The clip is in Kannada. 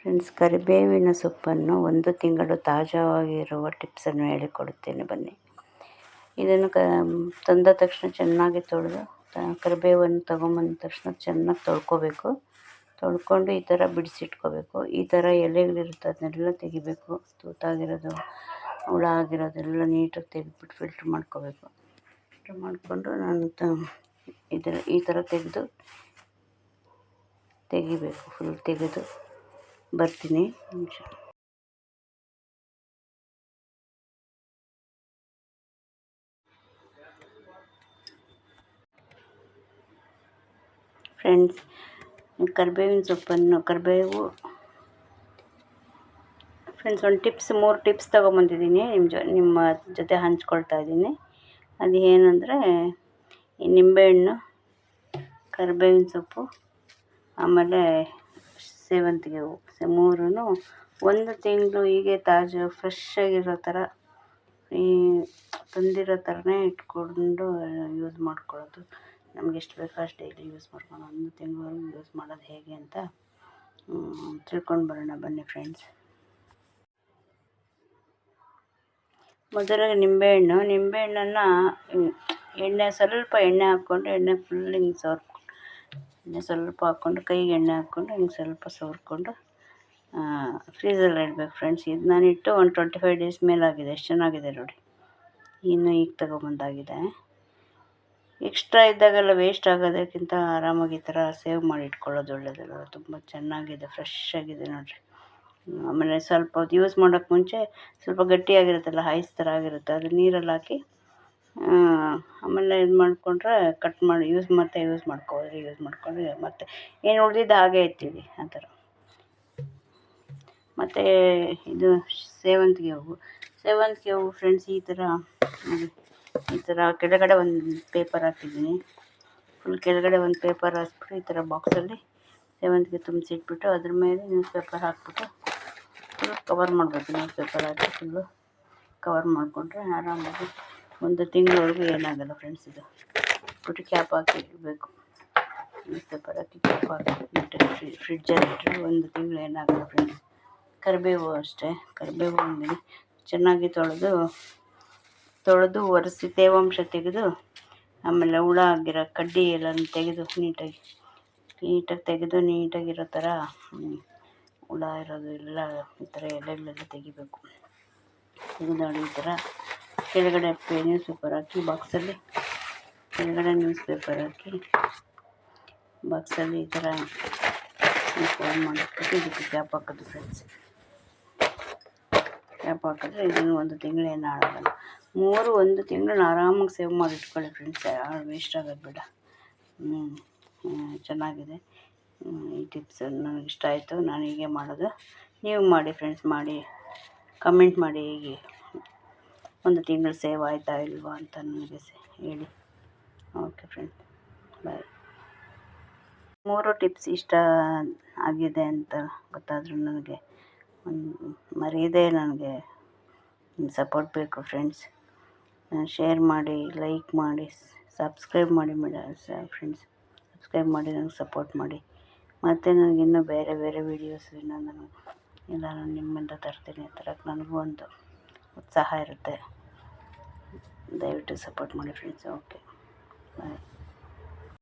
ಫ್ರೆಂಡ್ಸ್ ಕರಿಬೇವಿನ ಸೊಪ್ಪನ್ನು ಒಂದು ತಿಂಗಳು ತಾಜಾವಾಗಿರುವ ಟಿಪ್ಸನ್ನು ಹೇಳಿಕೊಡುತ್ತೇನೆ. ಬನ್ನಿ. ಇದನ್ನು ಕ, ತಂದ ತಕ್ಷಣ ಚೆನ್ನಾಗಿ ತೊಳೆದು ಕರಿಬೇವನ್ನು ತೊಗೊಂಬಂದ ತಕ್ಷಣ ಚೆನ್ನಾಗಿ ತೊಳ್ಕೊಬೇಕು. ತೊಳ್ಕೊಂಡು ಈ ಥರ ಬಿಡಿಸಿಟ್ಕೋಬೇಕು. ಈ ಥರ ಎಲೆಗಳಿರುತ್ತೆ, ಅದನ್ನೆಲ್ಲ ತೆಗಿಬೇಕು. ತೂತಾಗಿರೋದು, ಹುಳ ಆಗಿರೋದೆಲ್ಲ ನೀಟಾಗಿ ತೆಗೆದ್ಬಿಟ್ಟು ಫಿಲ್ಟ್ರ್ ಮಾಡ್ಕೋಬೇಕು. ಫಿಲ್ಟ್ರ್ ಮಾಡಿಕೊಂಡು ನಾನು ತ, ಇದರ, ಈ ಥರ ತೆಗೆದು, ತೆಗಿಬೇಕು. ಫುಲ್ ತೆಗೆದು. ಬರ್ತೀನಿ. ನಿಮಿಷ. ಫ್ರೆಂಡ್ಸ್ ಕರಿಬೇವಿನ ಸೊಪ್ಪನ್ನು, ಕರಿಬೇವು. ಫ್ರೆಂಡ್ಸ್ ಒಂದು ಟಿಪ್ಸ್ ಮೂರು ಟಿಪ್ಸ್ ತೊಗೊಂಬಂದಿದ್ದೀನಿ. ನಿಮ್ಮ ಜೊ, ನಿಮ್ಮ ಜೊತೆ ಹಂಚ್ಕೊಳ್ತಾ ಇದ್ದೀನಿ. ಅದು ಏನಂದರೆ ನಿಂಬೆಹಣ್ಣು, ಕರಿಬೇವಿನ ಸೊಪ್ಪು, ಆಮೇಲೆ ಸೇವಂತಿಗೆ ಹೂವು ಮೂರೂ ಒಂದು ತಿಂಗಳು ಹೀಗೆ ತಾಜಾ ಫ್ರೆಶ್ ಆಗಿರೋ ಥರ ಈ ತಂದಿರೋ ಥರನೇ ಇಟ್ಕೊಂಡು ಯೂಸ್ ಮಾಡ್ಕೊಳ್ಳೋದು. ನಮ್ಗೆ ಎಷ್ಟು ಬೇಕೋ ಅಷ್ಟು ಡೈಲಿ ಯೂಸ್ ಮಾಡ್ಕೊಂಡು ಒಂದು ತಿಂಗಳು ಯೂಸ್ ಮಾಡೋದು ಹೇಗೆ ಅಂತ ತಿಳ್ಕೊಂಡು ಬರೋಣ ಬನ್ನಿ ಫ್ರೆಂಡ್ಸ್ ಮೊದಲಾಗಿ ನಿಂಬೆಹಣ್ಣು. ನಿಂಬೆಹಣ್ಣನ್ನು ಎಣ್ಣೆ, ಸ್ವಲ್ಪ ಎಣ್ಣೆ ಹಾಕ್ಕೊಂಡು ಎಣ್ಣೆ ಫುಲ್ ಹಿಂಗೆ ಸವರ್ ಎಣ್ಣೆ ಸ್ವಲ್ಪ ಹಾಕ್ಕೊಂಡು ಕೈಗೆ ಎಣ್ಣೆ ಹಾಕ್ಕೊಂಡು ಹಿಂಗೆ ಸ್ವಲ್ಪ ಸವರ್ಕೊಂಡು ಫ್ರೀಝರಲ್ಲಿ ಇಡಬೇಕು ಫ್ರೆಂಡ್ಸ್ ಇದು ನಾನಿಟ್ಟು ಒಂದು ಟ್ವೆಂಟಿ ಫೈವ್ ಡೇಸ್ ಮೇಲಾಗಿದೆ ಎಷ್ಟು ಚೆನ್ನಾಗಿದೆ ನೋಡಿ. ಇನ್ನು ಈಗ ತಗೊಬಂದಾಗಿದೆ. ಎಕ್ಸ್ಟ್ರಾ ಇದ್ದಾಗೆಲ್ಲ ವೇಸ್ಟ್ ಆಗೋದಕ್ಕಿಂತ ಆರಾಮಾಗಿ ಈ ಥರ ಸೇವ್ ಮಾಡಿ ಇಟ್ಕೊಳ್ಳೋದು ಒಳ್ಳೆಯದಲ್ಲ ತುಂಬ ಚೆನ್ನಾಗಿದೆ ಫ್ರೆಶ್ ಆಗಿದೆ ನೋಡಿರಿ. ಆಮೇಲೆ ಸ್ವಲ್ಪ ಯೂಸ್ ಮಾಡೋಕ್ಕೆ ಮುಂಚೆ ಸ್ವಲ್ಪ ಗಟ್ಟಿಯಾಗಿರುತ್ತಲ್ಲ ಹೈಸ್ ಥರ ಆಗಿರುತ್ತೆ ಅದು ನೀರಲ್ಲಿ ಹಾಕಿ ಆಮೇಲೆ ಇದು ಮಾಡಿಕೊಂಡ್ರೆ ಕಟ್ ಮಾಡಿ ಯೂಸ್ ಮತ್ತೆ ಯೂಸ್ ಮಾಡ್ಕೊಬೋದು ಯೂಸ್ ಮಾಡ್ಕೊಂಡು ಮತ್ತೆ ಏನು ಉಳಿದಿದ್ದು ಹಾಗೆ ಇರ್ತೀವಿ ಆ ಥರ. ಮತ್ತು ಇದು ಸೇವಂತಿಗೆ ಹೂವು ಸೇವಂತಿಗೆ ಹೂವು ಫ್ರೆಂಡ್ಸ್ ಈ ಥರ ಈ ಥರ ಕೆಳಗಡೆ ಒಂದು ಪೇಪರ್ ಹಾಕಿದ್ದೀನಿ. ಫುಲ್ ಕೆಳಗಡೆ ಒಂದು ಪೇಪರ್ ಹಾಕ್ಬಿಟ್ಟು ಈ ಥರ ಬಾಕ್ಸಲ್ಲಿ ಸೇವಂತಿಗೆ ತುಂಬಿಸಿಟ್ಬಿಟ್ಟು ಅದ್ರ ಮೇಲೆ ನ್ಯೂಸ್ ಪೇಪರ್ ಹಾಕ್ಬಿಟ್ಟು ಫುಲ್ ಕವರ್ ಮಾಡಬೇಕು. ನ್ಯೂಸ್ ಪೇಪರ್ ಹಾಕಿ ಫುಲ್ಲು ಕವರ್ ಮಾಡಿಕೊಂಡ್ರೆ ಆರಾಮಾಗಿ ಒಂದು ತಿಂಗಳವರೆಗೂ ಏನಾಗಲ್ಲ ಫ್ರೆಂಡ್ಸ್ ಇದು. ಬಿಟ್ಟು ಕ್ಯಾಪ್ ಹಾಕಿ ಇಡಬೇಕು ಮತ್ತು ಹಾಕಿ ಕ್ಯಾಪ್ ಹಾಕಿ ಫ್ರಿಜ್ ಫ್ರಿಡ್ಜಲ್ಲಿ ಇಟ್ಟರೆ ಒಂದು ತಿಂಗಳು ಏನಾಗಲ್ಲ ಫ್ರೆಂಡ್ಸ್ ಕರಿಬೇವು ಅಷ್ಟೇ. ಕರಿಬೇವು ಅಂದರೆ ಚೆನ್ನಾಗಿ ತೊಳೆದು ತೊಳೆದು ಒರೆಸಿ ತೇವಾಂಶ ತೆಗೆದು, ಆಮೇಲೆ ಹುಳ ಆಗಿರೋ ಕಡ್ಡಿ ಎಲ್ಲನೂ ತೆಗೆದು ನೀಟಾಗಿ ನೀಟಾಗಿ ತೆಗೆದು ನೀಟಾಗಿರೋ ಥರ ಹುಳ ಇರೋದು ಎಲ್ಲ ಈ ಥರ ಎಲೆಗಳೆಲ್ಲ ತೆಗಿಬೇಕು. ತೆಗೆದು ಈ ಥರ ಕೆಳಗಡೆ ನ್ಯೂಸ್ ಪೇಪರ್ ಹಾಕಿ ಬಾಕ್ಸಲ್ಲಿ ಕೆಳಗಡೆ ನ್ಯೂಸ್ ಪೇಪರ್ ಹಾಕಿ ಬಾಕ್ಸಲ್ಲಿ ಈ ಥರ ಫೋನ್ ಮಾಡಿಬಿಟ್ಟು ಇದಕ್ಕೆ ಕ್ಯಾಪ್ ಹಾಕೋದು ಫ್ರೆಂಡ್ಸ್ ಕ್ಯಾಪ್ ಹಾಕಿದ್ರೆ ಇದನ್ನು ಒಂದು ತಿಂಗಳೇನು ಹಾಳಾಗಲ್ಲ. ಮೂರು, ಒಂದು ತಿಂಗಳು ಆರಾಮಾಗಿ ಸೇವ್ ಮಾಡಿ ಇಟ್ಕೊಳ್ಳಿ ಫ್ರೆಂಡ್ಸ್ ವೇಸ್ಟ್ ಆಗೋದು ಬೇಡ. ಹ್ಞೂ ಚೆನ್ನಾಗಿದೆ. ಈ ಟಿಪ್ಸ್ ನನಗೆ ಇಷ್ಟ ಆಯಿತು. ನಾನು ಹೀಗೆ ಮಾಡೋದು. ನೀವು ಮಾಡಿ ಫ್ರೆಂಡ್ಸ್ ಮಾಡಿ ಕಮೆಂಟ್ ಮಾಡಿ ಹೀಗೆ. ಒಂದು ತಿಂಗಳು ಸೇವ್ ಆಯಿತಾ ಇಲ್ವಾ ಅಂತ ನನಗೆ ಹೇಳಿ. ಓಕೆ ಫ್ರೆಂಡ್ಸ್ ಬಾಯ್ ಮೂರು ಟಿಪ್ಸ್ ಇಷ್ಟ ಆಗಿದೆ ಅಂತ ಗೊತ್ತಾದರೂ ನನಗೆ ಒಂದು ಮರೆಯದೇ ನನಗೆ ಸಪೋರ್ಟ್ ಬೇಕು ಫ್ರೆಂಡ್ಸ್ ಶೇರ್ ಮಾಡಿ ಲೈಕ್ ಮಾಡಿ ಸಬ್ಸ್ಕ್ರೈಬ್ ಮಾಡಿ ಫ್ರೆಂಡ್ಸ್ ಸಬ್ಸ್ಕ್ರೈಬ್ ಮಾಡಿ ನನಗೆ ಸಪೋರ್ಟ್ ಮಾಡಿ. ಮತ್ತು ನನಗಿನ್ನೂ ಬೇರೆ ಬೇರೆ ವೀಡಿಯೋಸ್ ನಾನು ಎಲ್ಲ ನಾನು ನಿಮ್ಮಿಂದ ತರ್ತೀನಿ ತರಕ್ಕೆ ನನಗೂ ಒಂದು ಉತ್ಸಾಹ ಇರುತ್ತೆ. ದಯವಿಟ್ಟು ಸಪೋರ್ಟ್ ಮಾಡಿ ಫ್ರೆಂಡ್ಸ್ ಓಕೆ ಬಾಯ್